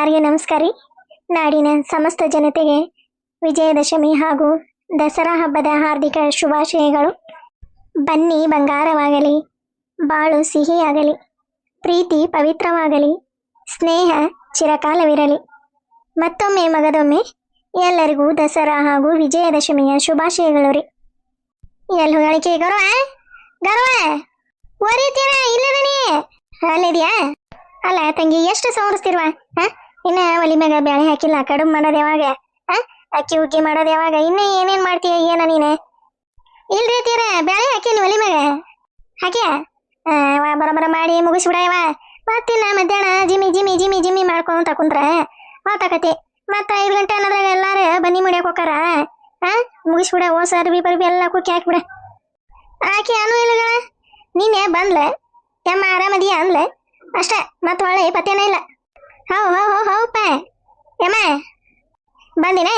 ಎಲ್ಲರಿಗೂ ನಮಸ್ಕಾರ ರೀ. ನಾಡಿನ ಸಮಸ್ತ ಜನತೆಗೆ ವಿಜಯದಶಮಿ ಹಾಗೂ ದಸರಾ ಹಬ್ಬದ ಹಾರ್ದಿಕ ಶುಭಾಶಯಗಳು. ಬನ್ನಿ, ಬಂಗಾರವಾಗಲಿ, ಬಾಳು ಸಿಹಿಯಾಗಲಿ, ಪ್ರೀತಿ ಪವಿತ್ರವಾಗಲಿ, ಸ್ನೇಹ ಚಿರಕಾಲವಿರಲಿ. ಮತ್ತೊಮ್ಮೆ ಮಗದೊಮ್ಮೆ ಎಲ್ಲರಿಗೂ ದಸರಾ ಹಾಗೂ ವಿಜಯದಶಮಿಯ ಶುಭಾಶಯಗಳು ರೀ. ಎಲ್ಲಿ ಹೊಗಳಿಕೆ ಗೌರವ? ಗೌರವ? ಓರಿತೀರ ಇಲ್ಲದನಿ ಅಲ್ಲಿದೆಯಾ? ಅಲ್ಲ, ತಂಗಿ, ಎಷ್ಟು ಸೋರಿಸ್ತಿರ್ವಾ? ಹ? ಇನ್ನ ಒಲಿ ಮ್ಯಾಗ ಬ್ಯಾಳೆ ಹಾಕಿಲ್ಲ, ಕಡುಬು ಮಾಡೋದು ಯಾವಾಗ? ಅಕ್ಕಿ ಉಕ್ಕಿ ಮಾಡೋದು ಯಾವಾಗ? ಇನ್ನ ಏನೇನ್ ಮಾಡ್ತೀಯ ಏನ ನೀನೆ? ಇಲ್ರಿ ತೀರ, ಬ್ಯಾಳೆ ಹಾಕಿನಿ ಒಲಿ ಮ್ಯಾಗ. ಹಾಕ್ಯ? ಬರಬರ ಮಾಡಿ ಮುಗಿಸ್ಬಿಡವ ಮತ್ತಿನ್ನ ಮಧ್ಯಾಹ್ನ ಜಿಮಿ ಜಿಮಿ ಜಿಮಿ ಜಿಮಿ ಮಾಡ್ಕೊಂತ ಕುಂತ್ರ ಮಾತಾಕತಿ ಮತ್ತ ಐದು ಗಂಟೆ ಅನ್ನೋದ್ರಾಗ ಎಲ್ಲಾರು ಬನ್ನಿ ಮುಡಿಯಕ್ ಹೋಕಾರ ಹಾ ಮುಗಿಸ್ಬಿಡ, ಓಸ ಅರ್ಬಿ ಬರ್ಬಿ ಎಲ್ಲ ಕುಕ್ಕಿ ಹಾಕ್ಬಿಡ. ಆಕಿ ಅನು ಇಲ್ಲಗಳ ನೀನೆ ಬಂದ್ಲೆ. ಯಮ್ಮ ಆರಾಮದಿಯ ಅಂದ್ಲೆ. ಅಷ್ಟೇ, ಮತ್ತೆ ಒಳ್ಳೆ ಪತ್ತೇನ ಇಲ್ಲ. ಹೌ ಹೌ ಹೌ ಹೌಪ್ಪ ಯಮ್ಮ ಬಂದಿನೇ?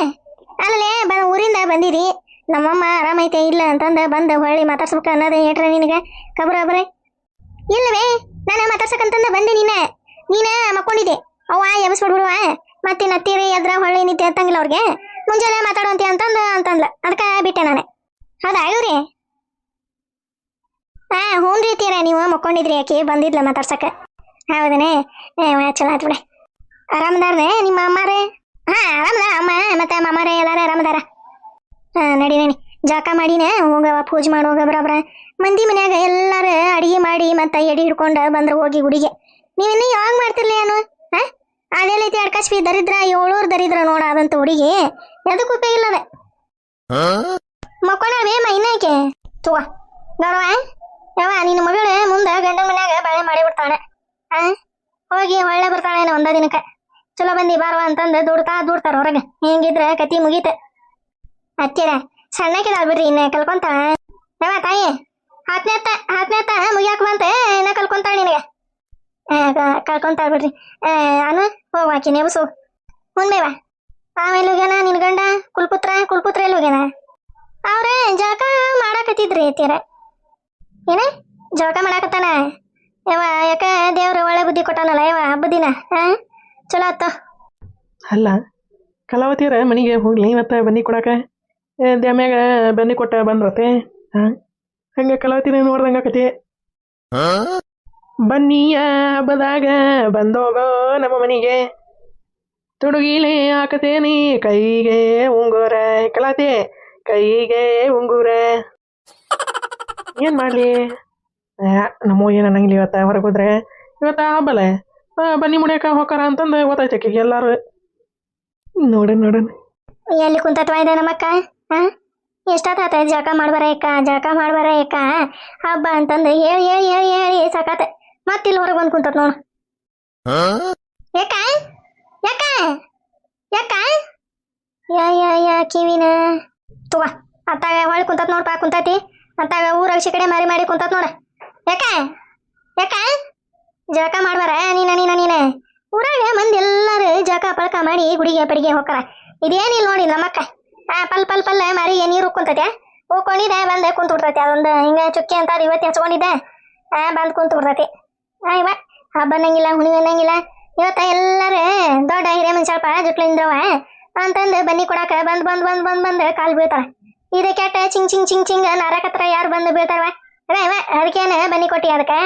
ಅಲ್ಲೇ ಬ ಊರಿಂದ ಬಂದಿರಿ. ನಮ್ಮಮ್ಮ ಆರಾಮೈತೆ ಇಲ್ಲ ಅಂತಂದ ಬಂದ ಹೊಳ್ಳಿ ಮಾತಾಡ್ಸ್ಬೇಕು ಅನ್ನೋದು ಹೇಳ್ರ ನಿನಗೆ. ಕಬ್ರ ಬರೇ ಇಲ್ಲವೇ ನಾನು ಮಾತಾಡ್ಸಕ್ಕಂತಂದ ಬಂದೆ ನೀನ. ನೀನ ಮಕ್ಕೊಂಡಿದ್ದೆ. ಅವ್ವ ಎಬ್ಸ್ಬಿಡ್ಬಿಡುವ ಮತ್ತೆ ನತ್ತೀರಿ ಎದ್ರ ಹೊಳ್ಳಿ ನಿತ್ಯ ಅಂತಂಗಿಲ್ಲ ಅವ್ರಿಗೆ. ಮುಂಜಾನೆ ಮಾತಾಡುವಂತೆ ಅಂತಂದ ಅಂತಂದ್ಲ. ಅದಕ್ಕೆ ಬಿಟ್ಟೆ ನಾನು. ಹೌದಾ ಇವ್ರಿ? ಹಾ ಹ್ಞೂ ರೀತಿಯರ ನೀವು ಮಕ್ಕೊಂಡಿದ್ರಿ ಯಾಕೆ? ಬಂದಿದ್ಲ ಮಾತಾಡ್ಸಕ್ಕೆ. ಹೌದನೇ? ಏ ವಾ, ಚಲೋ ಆಯ್ತು ಬಿಡೆ. ಆರಾಮದಾರ್ರೆ ನಿಮ್ಮ ಅಮ್ಮಾರೇ? ಹಾ ಆರಾಮದ. ಅಮ್ಮ ಮತ್ತೆ ಮಾಮಾರೇ ಎಲ್ಲಾರ ಆರಾಮದಾರ? ಹಾ ನಡಿ ನಡಿ. ಜಾಕ ಮಾಡಿನ ಹೋಗವ ಪೂಜೆ ಮಾಡೋಗ ಬರಬ್ರ. ಮಂದಿ ಮನ್ಯಾಗ ಎಲ್ಲಾರ ಅಡಿಗೆ ಮಾಡಿ ಮತ್ತೆ ಎಡಿ ಹಿಡ್ಕೊಂಡು ಬಂದ್ರ ಹೋಗಿ ಗುಡಿಗೆ. ನೀವಿನ್ನ ಯಾವಾಗ ಮಾಡ್ತಿರ್ಲಿ ಏನು? ಹಾ? ಅದೇಲೈತಿ ಅಡ್ಕಸ್ಬಿ ದರಿದ್ರ ಏಳೂರು ದರಿದ್ರ ನೋಡ ಅದಂತ ಹುಡುಗಿ. ಎದಕ್ಕೂ ಉಪಯೋಗ ಇಲ್ಲದ. ಮಕ್ಕೊಂಡೇ ಮೈನಾಕೆ ತಗೋ ಗೌರವ ಯಾವ ನಿನ್ನ ಮಗಳು ಮುಂದೆ ಗಂಡನ ಮನ್ಯಾಗ ಬಾಳೆ ಮಾಡಿ ಬಿಡ್ತಾಳೆ. ಆ? ಹೋಗಿ ಒಳ್ಳೆ ಬರ್ತಾಳೆ ಒಂದ ದಿನಕ್ಕೆ. ಚಲೋ ಬಂದಿ ಬಾರವ ಅಂತಂದು ದುಡ್ತಾ ದುಡ್ತಾರ ಹೊರಗೆ. ಹಿಂಗಿದ್ರೆ ಕತಿ ಮುಗೀತ. ಹತ್ತಿರ ಸಣ್ಣಕ್ಕಿದಾಳ್ ಬಿಡ್ರಿ, ಇನ್ನ ಕಲ್ಕೊಂತಾಳ. ಯಾವ ತಾಯಿ ಹತ್ನೇತ ಹತ್ನೇತ ಮುಗಿಯಾಕ ಬಂತ? ಇನ್ನ ಕಲ್ಕೊಂತಾಳ ನಿನಗೆ? ಕಲ್ಕೊಂತಾಳ ಬಿಡ್ರಿ. ಅನು, ಹೋಗ್ ಆಕಿ ನೆಬಸು. ಮುಂದೇವ ಆಮೇಲೆ ಹೋಗ್ಯಾನ ನಿನ್ ಗಂಡ? ಕುಲ್ಪುತ್ರ ಕುಲ್ಪುತ್ರ ಎಲ್ಲಿ ಹೋಗ್ಯಾನ? ಅವ್ರ, ಜಳಕ ಮಾಡಾಕತ್ತಿದ್ರಿ ತೀರ ಏನ, ಜಳಕ ಮಾಡಾಕತ್ತಾನ? ಯವ ಯಾಕ ದೇವ್ರ ಒಳ್ಳೆ ಬುದ್ಧಿ ಕೊಟ್ಟಾನಲ್ಲ ಯವ ಹಬ್ಬದಿನ ಹಾ ಚಲೋ ಆತ. ಅಲ್ಲ ಕಲಾವತಿಯರ ಮನೆಗೆ ಹೋಗ್ಲಿ ಮತ್ತೆ ಬನ್ನಿ ಕೊಡಾಕ. ದ್ಯಾಮ್ಯಾಗ ಬನ್ನಿ ಕೊಟ್ಟ ಬಂದ್ರತೆ ಹಾಂ ಹಂಗೆ ಕಲಾವತಿನ ನೋಡ್ದಂಗ ಕತೆ ಬನ್ನಿಯ ಹಬ್ಬದಾಗ ಬಂದೋಗೋ ನಮ್ಮ ಮನೆಗೆ. ತುಡುಗಿಲೆ ಹಾಕತೇನಿ ಕೈಗೆ ಉಂಗುರ. ಕಲಾತಿ ಕೈಗೆ ಉಂಗುರ. ಏನು ಮಾಡಲಿ? ನಮ್ಮ ಏನು ಅನ್ನಂಗಿಲ್ಲ ಇವತ್ತು ಹೊರಗೋದ್ರೆ ಇವತ್ತು ಹಬ್ಬಲೆ? ಆ, ಬನ್ನಿ ಮುಡಿಯಕ ಹೋಕಾರ ಅಂತಂದು ಗೊತ್ತಾಯ್ತು ಆಕಿಗೆ ಎಲ್ಲಾರು. ನೋಡೋಣ ನೋಡೋಣ ಎಲ್ಲಿ ಕುಂತತ್ವ ಇದೆ ನಮ್ಮಕ್ಕ? ಹಾ? ಎಷ್ಟಾತ ಜಳಕ ಮಾಡ್ಬಾರ ಏಕ ಜಳಕ ಮಾಡ್ಬಾರ ಏಕ ಹಬ್ಬ ಅಂತಂದು ಹೇಳಿ ಹೇಳಿ ಹೇಳಿ ಹೇಳಿ ಸಾಕಾತ. ಮತ್ತೆ ಇಲ್ಲಿ ಹೊರಗೆ ಬಂದು ಕುಂತತ್ ನೋಡು. ಯಾಕ? ಯಾಕ? ಯಾಕ? ಯಾ ಯಾ ಯಾ ಕಿವಿನ. ತಗೋ ಅತ್ತಾಗ ಹೊಳಿ ಕುಂತತ್ ನೋಡ್ಪ ಕುಂತತಿ. ಅತ್ತಾಗ ಊರಾಗ ಶಿಕಡೆ ಮಾರಿ ಮಾಡಿ ಕುಂತತ್ ನೋಡ. ಯಾಕ? ಯಾಕ? ಜಳಕ ಮಾಡ್ಬಾರ ನೀನ ನೀನ ನೀನ ಊರಾಗ ಮಂದಿ ಎಲ್ಲಾರು ಜಳಕ ಪಳಕ ಮಾಡಿ ಗುಡಿಗೆ ಪಡಿಗೆ ಹೋಗ್ತಾರ ಇದೇನಿಲ್ಲ ನೋಡಿ ನಮ್ಮಕ್ಕ ಆ ಪಲ್ ಪಲ್ ಪಲ್ ಮಾರಿಗೆ ನೀರು ಕುಂತತೆ ಹೋಗ್ಕೊಂಡಿದ್ದೆ ಬಂದೆ ಕುಂತು ಬಿಡ್ತೈತಿ ಅದೊಂದು ಹಿಂಗ ಚುಕ್ಕಿ ಅಂತ ಅದು ಇವತ್ತು ಹಚ್ಕೊಂಡಿದ್ದೆ ಆ ಬಂದ್ ಕುಂತು ಬಿಡ್ತೈತಿ ಆ ಇವ ಹಬ್ಬ ಅನ್ನಂಗಿಲ್ಲ ಹುಣ್ಣಿಮೆ ಅನ್ನಂಗಿಲ್ಲ ಇವತ್ತ ಎಲ್ಲಾರು ದೊಡ್ಡ ಹಿರೇ ಮನುಷ್ಯಲ್ಪ ಜುಟ್ಲಿಂದ್ರವ ಅಂತಂದು ಬನ್ನಿ ಕೊಡಾಕ ಬಂದ್ ಬಂದ್ ಬಂದ್ ಬಂದ್ ಬಂದ್ ಕಾಲ್ ಬೀಳ್ತಾರ ಇದು ಕೆಟ್ಟ ಚಿಂಗ್ ಚಿಂಗ್ ಚಿಂಗ್ ಚಿಂಗ್ ನಾರಕತ್ರ ಯಾರು ಬಂದು ಬೀಳ್ತಾರವ ಅದ ಇವ ಅದಕ್ಕೇನ ಬನ್ನಿ ಕೊಟ್ಟಿ ಅದಕ್ಕ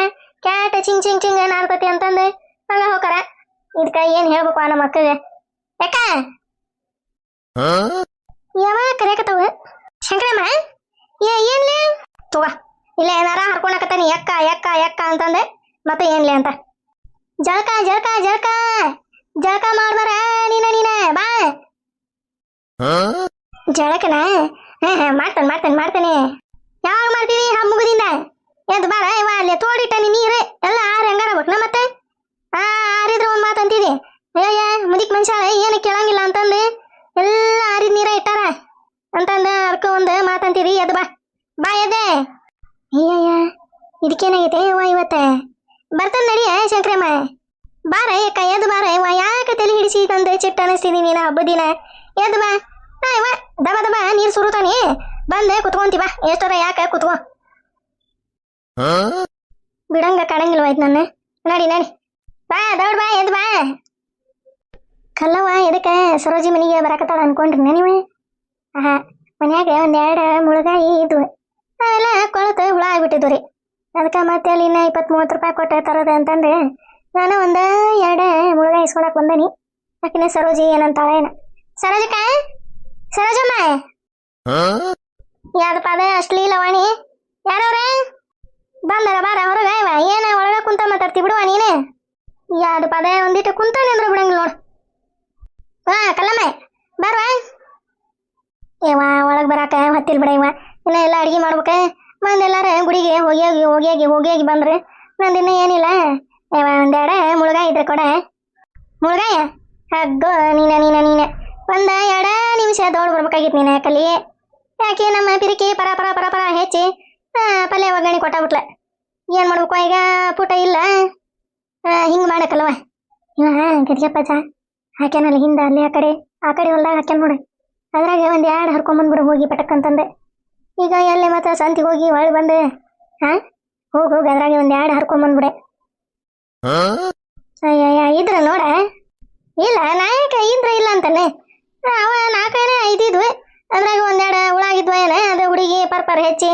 ಕ್ಯಾಟ ಚಿಂಗ್ ಚಿಂಗ್ ಚಿಂಗ್ ನಾರ್ತತಿ ಅಂತಂದು. ಹಂಗ ಹೋಗಾರ ಇದಕ್ಕ ಏನ್ ಹೇಳ್ಬೇಕು ನಮ್ಮ ಮಕ್ಕಳಿಗೆ ಯಾಕ? ಯಾವ ಕರೆಯಕತ್ತವ? ಶಂಕರಮ್ಮ? ಏ ಏನ್ಲೆ? ತಗೋ ಇಲ್ಲ ಏನಾರ ಹರ್ಕೊಳಕತ್ತಾನಿ ಎಕ್ಕ ಎಕ್ಕ ಎಕ್ಕ ಅಂತಂದೆ. ಮತ್ತೆ ಏನ್ಲೆ ಅಂತ. ಜಳಕ ಜಳಕ ಜಳಕ. ಜಳಕ ಮಾಡ್ಬಾರ ನೀನ ನೀನ ಬಾ. ಜಳಕನ? ಮಾಡ್ತಾನೆ ಮಾಡ್ತಾನೆ ಮಾಡ್ತಾನೆ ಯಾವಾಗ ಮಾಡ್ತೀವಿ ಹಬ್ಬ ಮುಗುದಿಂದ ಎದ್ದು ಬಾರ ಇವ ಅಲ್ಲೇ ತೋಡಿಟ್ಟಾನಿ ನೀರು ಎಲ್ಲ ಆರಿ ಹಂಗಾರ ಬೇಕನ ಮತ್ತೆ ಆ ಆರಿದ್ರ ಒಂದ್ ಮಾತು ಅಂತಿದಿ ಅಯ್ಯ ಮುದಿಕ್ ಮನುಷ್ಯ ಏನು ಕೇಳಂಗಿಲ್ಲ ಅಂತಂದು ಎಲ್ಲ ಆರಿದ ನೀರ ಇಟ್ಟಾರ ಅಂತಂದ ಅದಕ್ಕೆ ಒಂದು ಮಾತಂತೀರಿ ಎದ್ದು ಬಾ ಬಾ ಎದ್ದೆ ಅಯ್ಯಯ್ಯ ಇದಕ್ಕೇನಾಗೈತೆ ಯವ್ವ ಇವತ್ತ ಬರ್ತಾನೆ ನಡಿಯ ಶಂಕರಮ್ಮ ಬಾರ ಏಕ ಎದ್ದು ಬಾರ ಯವ್ವ ಯಾಕೆ ತಲೆ ಹಿಡಿಸಿ ತಂದು ಚಿಟ್ಟ ಅನಿಸ್ತಿದಿ ನೀನು ಹಬ್ಬದ ದಿನ ಎದ್ದು ಬಾ ಹಾ ದಮ ದಬ ದಬ ನೀರು ಸುರುತಾನೆ ಬಂದೆ ಕುತ್ಕೊಂತಿ ಬಾ. ಎಷ್ಟರ ಯಾಕೆ ಕುತ್ಕೋ? ಬಿಡಂಗ ಕಡಂಗಿಲ್ವಾಯ್ತು ನನ್ನ. ನಡಿ ನಡಿ. ಬಾ ದೌಡ್ ಬಾ ಎದ್ದು ಬಾ. ಕಲ್ಲವ್ವ ಎದಕ್ಕೆ ಸರೋಜಿ ಮನೆಗೆ ಬರಕತ್ತಾಳ ಅನ್ಕೊಂಡ್ರಿ ನೀವು? ಆಹಾ ಮನ್ಯಾಗ ಒಂದೆರಡು ಮುಳುಗಾಯಿ ಇದ್ವು. ಅವೆಲ್ಲ ಕೊಳತು ಹುಳ ಆಗ್ಬಿಟ್ಟಿದ್ವು ರೀ. ಅದಕ್ಕೆ ಮತ್ತೆ ಅಲ್ಲಿ ಇನ್ನ ಇಪ್ಪತ್ತು ಮೂವತ್ತು ರೂಪಾಯಿ ಕೊಟ್ಟು ತರೋದು ಅಂತಂದ್ರೆ ನಾನು ಒಂದು ಎರಡು ಮುಳುಗಾಯಿ ಬಂದನಿ. ಯಾಕಿನ ಸರೋಜಿ ಏನಂತಾಳ ಏನ? ಸರೋಜಕ್ಕ? ಸರೋಜಮ್ಮ? ಯಾವ್ದಪ್ಪ ಅದ? ಅಶ್ಲೀಲ ವಾಣಿ ಯಾರವ್ರೆ? ಬಂದರ ಬಾರ ಹೊರಗ? ಇವ ಏನ ಒಳಗ ಕುಂತ ಮಾತಾಡ್ತಿ ಬಿಡುವ ನೀನೆ? ಯಾವ್ದಪ್ಪ ಅದ? ಒಂದಿಟ್ಟು ಕುಂತ ನಿಂದ್ರ ಬಿಡಂಗಿಲ್ಲ ನೋಡು. ಹಾ, ಕಲ್ಲಮ್ಮ, ಬಾರ್ವ. ಇವ ಒಳಗ್ ಬರಾಕ ಹತ್ತಿಲ್ ಬಿಡ ಇವ. ಇನ್ನ ಎಲ್ಲ ಅಡಿಗೆ ಮಾಡ್ಬೇಕ. ಮಂದೆಲ್ಲಾರ ಗುಡಿಗೆ ಹೋಗಿ ಹೋಗಿ ಹೋಗಿ ಹೋಗಿ ಬಂದ್ರೆ. ನಂದಿನ್ನ ಏನಿಲ್ಲ. ಒಂದೆರಡ ಮುಳುಗಾಯ ಇದ್ರೆ ಕೊಡ. ಮುಳುಗಾಯ? ಹಗ್ಗೋ ನೀನ ನೀನ ನೀನ. ಒಂದ ಎರಡ ನಿಮಿಷ ದೌಡ್ ಬರ್ಬೇಕಾಗಿತ್ತು ನೀನ ಕಲಿ ಯಾಕೆ ನಮ್ಮ ಪಿರಿಕಿ ಪರ ಪರ ಪರ ಪರ ಹೆಚ್ಚಿ ಆ, ಪಲ್ಯ ಒಗ್ಗರಣೆ ಕೊಟ್ಟಾಬಿಟ್ಲ. ಏನ್ ಮಾಡ್ಬೇಕು ಈಗ? ಪುಟ ಇಲ್ಲ. ಹಿಂಗೆ ಮಾಡಕ್ಕಲ್ವ ಇವ ಗದಿಯಪ್ಪಜ್ಜ ಹಾಕ್ಯಾನಲ್ಲ ಹಿಂದ ಅಲ್ಲಿ ಆ ಕಡೆ. ಆ ಕಡೆ ಹೊಲ್ದಾಗ ಹಾಕ್ಯಾನ ನೋಡಿ. ಅದ್ರಾಗ ಒಂದ್ ಎರಡು ಹರ್ಕೊಂಬಂದ್ಬಿಡು ಹೋಗಿ ಪಟಕ್ ಅಂತಂದೆ. ಈಗ ಎಲ್ಲಿ ಮತ್ತೆ ಸಂತಿಗೆ ಹೋಗಿ ಹೊಳ್ಳಿ ಬಂದೆ ಹಾ? ಹೋಗಿ ಹೋಗಿ ಅದ್ರಾಗ ಒಂದ್ ಎರಡು ಹರ್ಕೊಂಬಂದ್ಬಿಡೆ ಅಯ್ಯಯ್ಯ ಇದ್ರ ನೋಡ. ಇಲ್ಲ, ನಾಯಕ ಇಂದ್ರ ಇಲ್ಲ ಅಂತಾನೆ. ಅವ ನಾಲ್ಕೈನೇ ಐದಿದ್ವು. ಅದ್ರಾಗ ಒಂದೆರಡು ಉಳಾಗಿದ್ವ ಏನ, ಅದು ಹುಡುಗಿ ಪರ್ಪರ್ ಹೆಚ್ಚಿ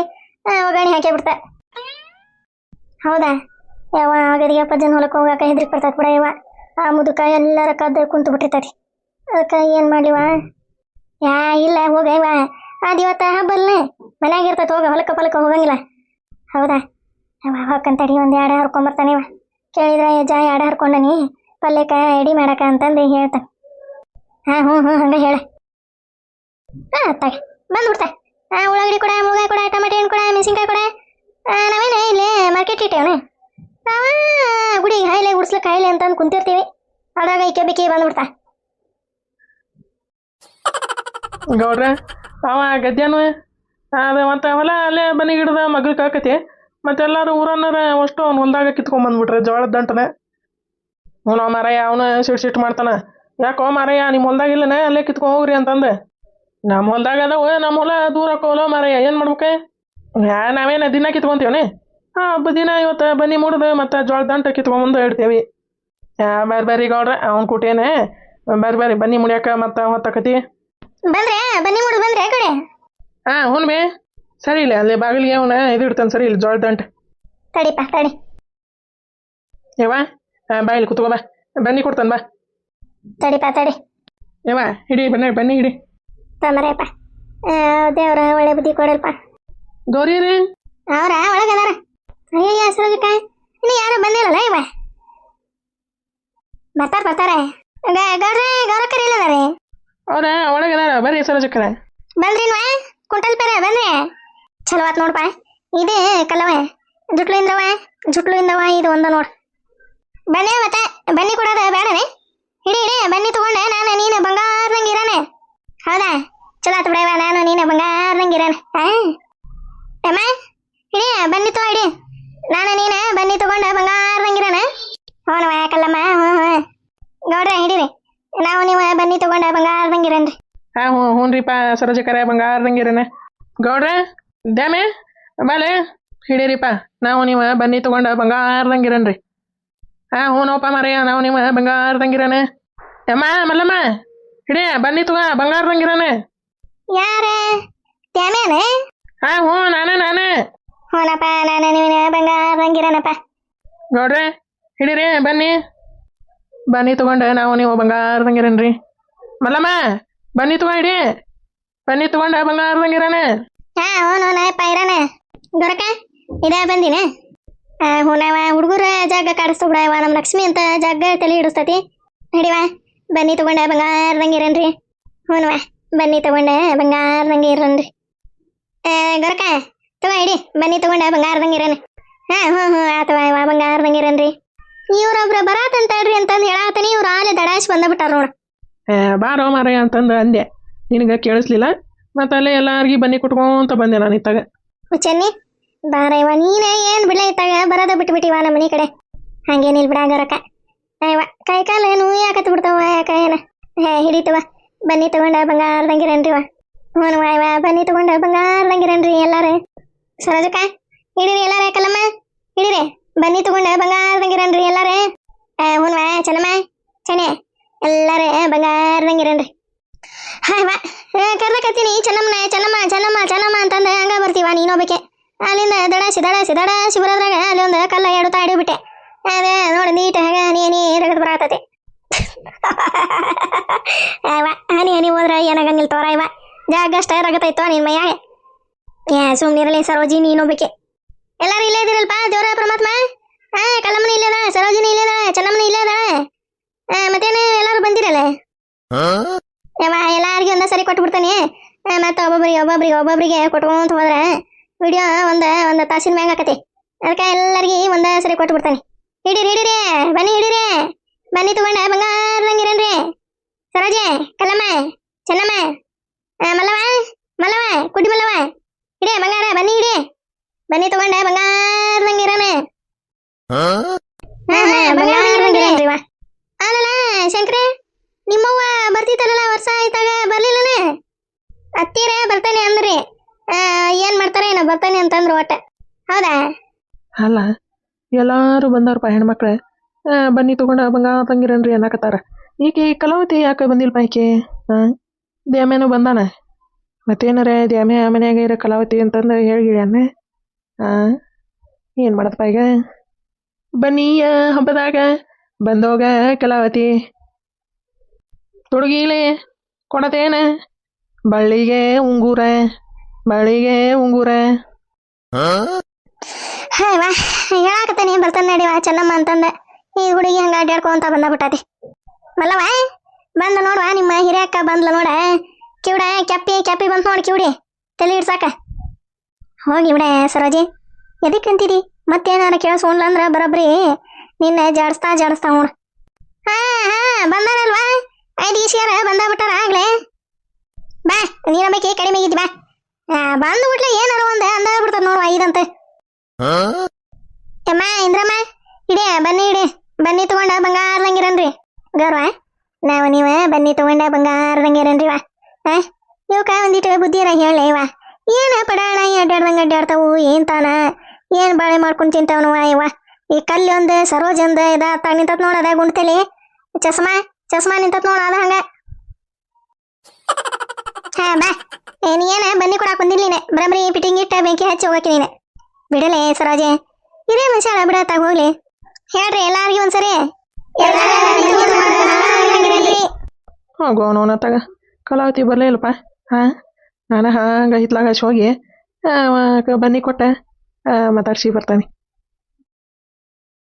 ಒಗ್ಗರಣೆ ಹಾಕಿ ಬಿಡ್ತ. ಹೌದಾ? ಯಾವ ಆಗದಿಗೆ ಅಪ್ಪಜ್ಜನ ಹೊಲಕ್ಕೆ ಹೋಗಾಕ ಹೆದ್ರಿಕ್ ಬರ್ತೈತೆ ಬಿಡ ಇವ ಆ ಮುದುಕ ಎಲ್ಲರ ಕದ್ದು ಕುಂತು ಬಿಟ್ಟಿರ್ತೈತಿ ಅದಕ್ಕೆ ಏನು ಮಾಡಿವ ಯಾ, ಇಲ್ಲ, ಹೋಗ ಇವ ಅದು ಇವತ್ತ ಹಬ್ಬಲ್ನೇ. ಮನ್ಯಾಗ ಇರ್ತೈತೆ, ಹೋಗ, ಹೊಲಕ್ಕ ಪಲಕ ಹೋಗಂಗಿಲ್ಲ. ಹೌದಾ? ಅವ ಹಾಕಂತಡಿ ಒಂದು ಎರಡು ಹರ್ಕೊಂಬರ್ತಾನೆ ಇವ ಕೇಳಿದ್ರೆ ಜಾ ಎರಡು ಹರ್ಕೊಂಡನಿ. ಪಲ್ಯಕ್ಕ ಎಡಿ ಮಾಡಕ ಅಂತಂದು ಹೇಳ್ತಾನೆ ಹಾಂ ಹ್ಞೂ ಹ್ಞೂ ಹಂಗೆ ಹೇಳ. ಹಾಂ, ತಗ ಬಂದ್ಬಿಡ್ತಾ ಹಾಂ, ಉಳ್ಳಾಗಡ್ಡಿ ಕೊಡ, ಮುಳಗಾಯಿ ಕೊಡ, ಟಮಾಟೆ ಹಣ್ಣು ಕೊಡ, ಮೆಣಸಿನ್ಕಾಯಿ ಕೊಡ. ನಾವೇನ ಇಲ್ಲಿ ಮಾರ್ಕೆಟ್ ಇಟ್ಟೇವನ? ನಾವ ಗುಡಿ ಹಾಯ್ಲೆ ಗುಡಿಸ್ಲಿಕ್ಕೆ ಹಾಯ್ಲೆ ಅಂತಂದು ಕುಂತಿರ್ತೀವಿ. ಅದ್ರಾಗ ಈಕೆ ಬೇಕಿ ಬಂದ್ಬಿಡ್ತಾ ಗೌಡ್ರ, ಅವ ಗದ್ಯಾನು ಅದ ಮತ್ತೆ ಹೊಲ ಅಲ್ಲೇ ಬನಿ ಗಿಡದ ಮಗ್ಳು ಕಾಕತಿ ಮತ್ತೆ ಎಲ್ಲರೂ ಊರನ್ನಾರ ಅಷ್ಟು ಅವ್ನು ಹೊಲ್ದಾಗ ಕಿತ್ಕೊಂಡ್ ಬಂದ್ಬಿಟ್ರೆ ಜೋಳದ ದಂಟನ. ಅವನು ಮಾರಯ್ಯ ಅವನು ಸಿಟ್ ಸಿಟ್ ಮಾಡ್ತಾನ. ಯಾಕೋ ಮಾರಯ್ಯ ನಿಮ್ಮ ಹೊಲ್ದಾಗ ಇಲ್ಲನ? ಅಲ್ಲೇ ಕಿತ್ಕೊ ಹೋಗ್ರಿ ಅಂತಂದೆ. ನಮ್ಮ ಹೊಲ್ದಾಗ ಅದಾವ ನಮ್ಮ ಹೊಲ ದೂರ ಹಾಕೋಲ್ಲ ಮಾರಯ್ಯ ಏನು ಮಾಡ್ಬೇಕು? ಯಾ ನಾವೇನು ದಿನ ಕಿತ್ಕೊಂತೀವನಿ? ಹಾಂ ದಿನ ಇವತ್ತು ಬನ್ನಿ ಮುಡ್ದು ಮತ್ತೆ ಜೋಳದ ದಂಟ ಕಿತ್ಕೊಂಬಂದು ಇಡ್ತೀವಿ. ಯಾ ಬೇರೆ ಬೇರೆ ಗೌಡ್ರ ಅವ್ನ ಕುಟೇನೆ. ಬೇರೆ ಬೇರೆ ಬನ್ನಿ ಮುಡಿಯಾಕ ಮತ್ತೆ ಹೊತ್ತಕತಿ ಬಂದ್ರೆ ಬನ್ನಿ ಮುಡು ಬಂದ್ರೆ ಕಡೆ. ಹಾಂ ಬೇ ಸರಿ ಇಲ್ಲ ಅಲ್ಲಿ ಬಾಗಿಲಿಗೆ ಅವನ ಇದು ಇಡ್ತಾನೆ ಸರಿ ಇಲ್ಲಿ ಜೋಳ ದಂಟ. ತಡಿಪ ತಡಿ. ಯವ್ವ? ಬಾ ಇಲ್ಲಿ ಕುತ್ಕೋ ಬಾ. ಬನ್ನಿ ಕೊಡ್ತಾನೆ ಬಾ. ತಡಿಪ್ಪ ತಡಿ. ಏವ ಹಿಡಿ ಬನ್ನಿ ಬನ್ನಿ ಹಿಡಿ. ತೊಂಬರಪ್ಪ ದೇವ್ರ ಒಳ್ಳೆ ಬುದ್ಧಿ ಕೊಡಲ್ಪ. ಗೌರಿ ರೀ? ಅವ್ರ ಒಳಗದಾರ ಅಯ್ಯಯ್ಯ ಸರೋಜಕ್ಕ ಇನ್ನು ಯಾರು ಬಂದಿಲ್ಲಲ್ಲ ಇವ? ಬರ್ತಾರ ಬರ್ತಾರೆ. ಗ- ಗೌಡ್ರೆ ಗೌರಕ್ಕರ್ ಇಲ್ಲದಾರೆ ಅವ್ರ ಒಳಗದಾರ ಬರ್ರಿ ಸರೋಜಕ್ಕರ ಬಂದ್ರಿನ್ವಾ ಕುಂಟಲ್ ಪೇರ ಬನ್ನಿ ಚಲೋ ಆತ್ ನೋಡ್ಪ ಇದೇ ಕಲ್ಲವ ಜುಟ್ಲು ಇಂದವ ಜುಟ್ಲು ಇಂದವ ಇದು ಒಂದ ನೋಡ್. ಬನ್ನಿ ಮತ್ತೆ, ಬನ್ನಿ ಕೊಡೋದ ಬೇಡನೆ ಇಡಿ ಇಡಿ ಬನ್ನಿ ತಗೊಂಡೆ, ನಾನು ನೀನು ಬಂಗಾರದಂಗೆ ಇರಾನೆ. ಹೌದಾ? ಚಲೋ ಆತು ಬಿಡವ ನಾನು ನೀನು ಬಂಗಾರದಂಗೆ ಇರಾನೆ. ಅಮ್ಮ ಇಡಿ ಬನ್ನಿ ತಗೋ ಇಡಿ ನಾನು ನೀನು ಬನ್ನಿ ತಗೊಂಡೆ ಬಂಗಾರದಂಗೆ ಇರಾನೆ. ಹ್ಞೂ ಯಾಕಲ್ಲಮ್ಮ? ಹ್ಞೂ ಹ್ಞೂ ಗೌಡ್ರೆ ಹಿಡೀರಿ ನಾವು ನೀವು ಬನ್ನಿ ತಗೊಂಡ ಬಂಗಾರದಂಗೆ ಇರನ್ರಿ. ಹಾ ಹ್ಞೂ ಹ್ಞೂ ರೀಪ ಬಂಗಾರದಂಗೆ ಬಂಗಾರದಂಗಿರನ ಗೌಡ್ರ, ದ್ಯಾಮೆ, ಬಾಲೆ ಹಿಡೀರಿಪ್ಪ ನಾವು ನೀವು ಬನ್ನಿ ತಗೊಂಡ ಬಂಗಾರದಂಗಿರನ್ರಿ ಹಾ ಹೂನಪ್ಪ ನೋಪ ಮಾರಯ್ಯ ನಾವು ನಿಮ್ಮ ಬಂಗಾರದಂಗಿರನೆ ಅಮ್ಮ ಮಲ್ಲಮ್ಮ ಹಿಡಿಯ ಬನ್ನಿ ತಗೋ ಬಂಗಾರದಂಗಿರನೆ ಯಾರ ಹಾ ಹ್ಞೂ ನಾನೇ ನಾನೇ ಹೂನಪ್ಪ ನಾನು ನೀವಿನ ಬಂಗಾರಂಗಿರನಪ್ಪ ನೋಡ್ರಿ ಹಿಡೀರಿ ಬನ್ನಿ ಬನ್ನಿ ತಗೊಂಡು ನಾವು ನೀವು ಬಂಗಾರದಂಗಿರನ್ರಿ ಮಲ್ಲಮ್ಮ ಬನ್ನಿ ತಗೋ ಹಿಡಿ ಬನ್ನಿ ತಗೊಂಡ ಬಂಗಾರದಂಗಿರನ ಹಾ ಹ್ಞೂ ನಾಯಪ್ಪ ಇರನೆ ಗೊರಕ ಇದ ಬಂದಿನ ಹೂನವ ಹುಡುಗರ ಜಾಗ ಕಾಡಿಸ್ತು ಬಿಡವ ನಮ್ಮ ಲಕ್ಷ್ಮಿ ಅಂತ ಜಾಗ ತಲೆ ಹಿಡಿಸ್ತತಿ. ನಡಿವಾ ಬನ್ನಿ ತಗೊಂಡ ಬಂಗಾರದಂಗೆ ಇರನ್ರಿ. ಹ್ಞೂನವ ಬನ್ನಿ ತಗೊಂಡ ಬಂಗಾರದಂಗೆ ಇರನ್ರಿ. ಗೊರಕ ತಗೋ ಇಡಿ ಬನ್ನಿ ತಗೊಂಡ ಬಂಗಾರದಂಗೆ ಇರನ್. ಹಾ ಹ್ಞೂ ಹ್ಞೂ ಆತವ ಇವ ಬಂಗಾರದಂಗೆ ಇರನ್ರಿ. ಇವ್ರೊಬ್ರ ಬರಾತಂತಾಳ್ರಿ ಅಂತಂದು ಹೇಳಾತನಿ ಇವ್ರು ಆಲೆ ದಡಾಶ್ ಬಂದಬಿಟ್ಟಾರ ನೋಡ. ಬಾರೋ ಮಾರಯ್ಯ ಅಂತಂದು ಅಂದೆ. ನಿನಗೆ ಕೇಳಿಸ್ಲಿಲ್ಲ? ಮತ್ತೆ ಅಲ್ಲೇ ಎಲ್ಲಾರ್ಗಿ ಬನ್ನಿ ಕುಟ್ಕೊಂತ ಬಂದೆ ನಾನು ಇತ್ತಾಗ. ಚೆನ್ನಿ ಬಾರ ನೀನೇ ಏನ್ ಬಿಡ್ಲ ಇತ್ತಾಗ ಬರೋದ ಬಿಟ್ಬಿಟ್ಟಿವ ನಮ್ಮ ಮನೆ ಕಡೆ. ಹಂಗೇನಿಲ್ ಬಿಡ ಗರಕ ಅಯ್ಯವ ಕೈ ಕಾಲು ನೋವು ಯಾಕತ್ ಬಿಡ್ತಾವ ಯಾಕ ಏನ? ಹೇ ಹಿಡಿತವ ಬನ್ನಿ ತಗೊಂಡ ಬಂಗಾರದಂಗಿರನ್ರಿವ ಹ್ಞೂ ಅಯ್ಯವ ಬನ್ನಿ ತಗೊಂಡ ಬಂಗಾರದಂಗಿರನ್ರಿ ಎಲ್ಲಾರು. ಸರೋಜಕ್ಕ, ಹಿಡೀರಿ ಎಲ್ಲಾರ ಕಲ್ಲಮ್ಮ, ಹಿಡೀರಿ. ಬನ್ನಿ ತಗೊಂಡ ಬಂಗಾರದಂಗಿರನ್ರಿ ಎಲ್ಲಾರೇ. ಹ್ಞೂ ಚೆನ್ನಮ್ಮ, ಚೆನ್ನೆ. ಎಲ್ಲಾರೇ ಬಂಗಾರದಂಗಿರನ್ರಿ. ಹಾಯ್ ವಾ ಕರ್ದಕತ್ತೀನಿ ಚೆನ್ನಮ್ಮನ ಚೆನ್ನಮ್ಮ ಚೆನ್ನಮ್ಮ ಚೆನ್ನಮ್ಮ ಅಂತಂದ ಹಂಗ ಬರ್ತೀವ ನೀನೊಬ್ಬಕ್ಕೆ ಅಲ್ಲಿಂದ ದಡಾಸಿ ದಡಾಸಿ ದಡಾಸಿ ಬರೋದ್ರಾಗ ಅಲ್ಲಿ ಒಂದು ಕಲ್ಲ ಎರಡು ತಾಡಿ ಬಿಟ್ಟೆ. ಅದೇ ನೋಡಿ ನೀಟ್ ಹಾಗ ಹನಿ ಹನಿ ರಗಡ್ ಬರತೈತಿ ಹನಿ ಹನಿ ಹೋದ್ರ ಏನಾಗಂಗಿಲ್ಲ ತೋರ ಇವ ಜಾಗ ಅಷ್ಟ ರಗತೈತೋ ನಿನ್ ಮೈಯಾಗ. ಏ ಸುಮ್ನಿರಲಿ ಸರೋಜಿ ನೀನೊಬ್ಬಕ್ಕೆ ಎಲ್ಲಾರು ಇಲ್ಲೇ ಇದಿರಲ್ಪ ದೇವರ ಪರಮಾತ್ಮ ಹಾ ಕಲ್ಲಮ್ಮನ ಇಲ್ಲದ ಸರೋಜಿನಿ ಇಲ್ಲದ ಚೆನ್ನಮ್ಮನ ಇಲ್ಲೇ ಅದ. ಆ, ಮತ್ತೇನು ಎಲ್ಲಾರು ಬಂದಿರಲ್ಲ? ಎಲ್ಲಾರ್ಗಿ ಒಂದ ಸರಿ ಕೊಟ್ಬಿಡ್ತಾನೆ. ಮತ್ತೆ ಒಬ್ಬೊಬ್ರಿಗೆ ಒಬ್ಬೊಬ್ರಿಗೆ ಒಬ್ಬೊಬ್ರಿಗೆ ಕೊಟ್ಕೊಂತ ಹೋದ್ರೆ ವಿಡಿಯೋ ಒಂದ ಒಂದ ತಾಸಿನ ಮ್ಯಾಂಗ ಆಕತಿ ಅದಕ್ಕೆ ಎಲ್ಲರಿಗೆ ಒಂದ ಸರಿ ಕೊಟ್ಟು ಬಿಡ್ತಾನೆ ಹಿಡೀರಿ ಹಿಡೀರಿ ಬನ್ನಿ ಹಿಡೀರಿ ಬನ್ನಿ ತಗೊಂಡ ಬಂಗಾರದಂಗಿರೇನ್ರಿ ಸರೋಜೆ ಕಲ್ಲಮ್ಮ ಚೆನ್ನಮ್ಮ ಆ, ಮಲ್ಲವ ಮಲ್ಲವ ಕುಡ್ಡಿ ಮಲ್ಲವ ಹಿಡೇ ಬಂಗಾರ ಬನ್ನಿ ಹಿಡಿ ಬನ್ನಿ ತಗೊಂಡ ಬಂಗಾರದಂಗಿರಾನ ಬಂಗಾರದಂಗಿರೇನ್ರಿ ವಾ ಅಲ್ಲಲ್ಲ ಶಂಕ್ರೆ ನಿಮ್ಮವ್ವ ಬರ್ತಿತ್ತಲ್ಲ ವರ್ಷ ಆಯ್ತಾಗ ಬರ್ಲಿಲ್ಲನ ಅತ್ತೀರ ಬರ್ತಾನೆ ಅಂದ್ರಿ ಆ, ಏನ್ ಮಾಡ್ತಾರೆ ಏನೋ ಬರ್ತಾನೆ ಅಂತಂದ್ರು ಒಟ್ಟ ಹೌದಾ ಅಲ್ಲ ಎಲ್ಲಾರು ಬಂದವ್ರಪ್ಪ ಹೆಣ್ಮಕ್ಳು. ಆ, ಬನ್ನಿ ತಗೊಂಡ ಬಂಗಾರ ತಂಗಿರನ್ರಿ ಅನ್ನಕತ್ತಾರ. ಈಕೆ ಕಲಾವತಿ ಯಾಕೆ ಬಂದಿಲ್ಲಪ್ಪ ಈಕೆ? ಹಾಂ ದ್ಯಾಮ್ಯಾನು ಬಂದಾನ? ಮತ್ತೇನಾರ ದ್ಯಾಮ್ಯ ಮನ್ಯಾಗ ಇರೋ ಕಲಾವತಿ ಅಂತಂದು ಹೇಳಿಗಿಳ್ಯಾನ. ಹಾಂ ಏನು ಮಾಡದಪ್ಪ ಈಗ? ಬನ್ನಿ ಹಬ್ಬದಾಗ ಬಂದೋಗ ಕಲಾವತಿ. ತೊಡಗಿಲೆ ಕೊಡತೇನ ಬಳ್ಳಿಗೆ ಉಂಗುರ ಬಳ್ಳಿಗೆ ಉಂಗುರ. ಹಾಯ್ ವಾ, ಹೇಳಾಕತ್ತಾನೆ ಬರ್ತಾನೆ ವಾ, ಚೆನ್ನಮ್ಮ ಅಂತಂದ. ಈ ಹುಡುಗಿ ಹಂಗ ಅಡ್ಡಾಡ್ಕೊಂತ ಬಂದ ಬಿಟ್ಟತಿ. ಬಲ್ಲವ ಬಂದ ನೋಡುವ ನಿಮ್ಮ ಹಿರಿಯಕ್ಕ ಬಂದ್ಲ ನೋಡ. ಕಿವಿಡ ಕೆಪ್ಪಿ ಕೆಪ್ಪಿ ಬಂತ ನೋಡಿ, ಕಿವಿಡಿ. ತಲೆ ಇಡ್ಸಾಕ ಹೋಗಿ ಬಿಡ, ಸರೋಜಿ. ಎದಕ್ಕೆ ಅಂತೀರಿ ಮತ್ತೇನಾರ ಕೇಳಿಸ್ಕೊಂಡ್ಲ ಅಂದ್ರ ಬರೋಬ್ರಿ. ನಿನ್ನೆ ಜಾಡಿಸ್ತಾ ಜಾಡಿಸ್ತಾ ನೋಡ. ಹಾ ಹಾ ಬಂದಾರಲ್ವಾ ಐದು ಈಸಿಯಾರ ಬಂದ ಬಿಟ್ಟಾರ ಆಗ್ಲೇ? ಬಾ, ನೀನ ಬೇಕಿ ಕಡಿಮೆ ಬಾ. ಬಂದು ಬಿಟ್ಲೆ ಏನಾರ ಒಂದ ಅಂದ ಬಿಡ್ತದ ನೋಡುವ ಅಮ್ಮ ಇಂದ್ರಮ್ಮ, ಇಡೇ, ಬನ್ನಿ ಇಡಿ. ಬನ್ನಿ ತಗೊಂಡ ಬಂಗಾರದಂಗಿರನ್ರಿ ಗೌರವ, ನಾವು ನೀವ ಬನ್ನಿ ತಗೊಂಡ ಬಂಗಾರದಂಗಿರನ್ರಿ ವಾ. ಹಾ ಇವಕ್ಕ ಒಂದಿಟ್ಟು ಬುದ್ಧಿರ ಹೇಳಿ ವಾ. ಏನ ಪಡಾಣ ಅಡ್ಡಾಡ್ದಂಗ ಅಡ್ಡಾಡ್ತಾವು ಏನ್ ತಾನ? ಏನ್ ಬಾಳೆ ಮಾಡ್ಕೊಂಡ್ ತಿಂತಾವನವ ಇವ? ಈ ಕಲ್ಲಿ ಒಂದ್, ಸರೋಜ್ ಒಂದ್, ಇದ ನಿಂತತ್ ನೋಡದ ಗುಂಡ್ತಲಿ ಚಸ್ಮಾ ಚಸ್ಮಾ ನಿಂತತ್ ನೋಡ, ಅದ ಹಂಗ. ಹಾ, ಬಾ. ನೀ ಏನ ಬನ್ನಿ ಕೊಡಾಕ್ ಬಂದಿಲ್ಲ ನೀನೆ. ಬರಬ್ರಿ ಫಿಟ್ಟಿಂಗ್ ಇಟ್ಟ ಬೆಂಕಿ ಹಚ್ಚಿ ಹೋಗಕ್ಕೆ ನೀನೆ. ಬಿಡಲೆ ಸರೋಜೆ? ಇದೇ ಮನುಷ್ಯ ಬಿಡತ್ತಾಗ ಹೋಗ್ಲಿ. ಹೇಳ್ರಿ ಎಲ್ಲಾರ್ಗಿ ಒಂದ್ಸರಿ. ಹೋಗು ಅವನವನ ತಗ ಕಲಾವತಿ ಬರಲೇ ಇಲ್ಲಪ್ಪ. ಹಾಂ? ನಾನು ಹಂಗೆ ಹಿತ್ಲಾಗ ಹೋಗಿ ಬನ್ನಿ ಕೊಟ್ಟೆ. ಮಾತಾಡ್ಸಿ ಬರ್ತಾನೆ.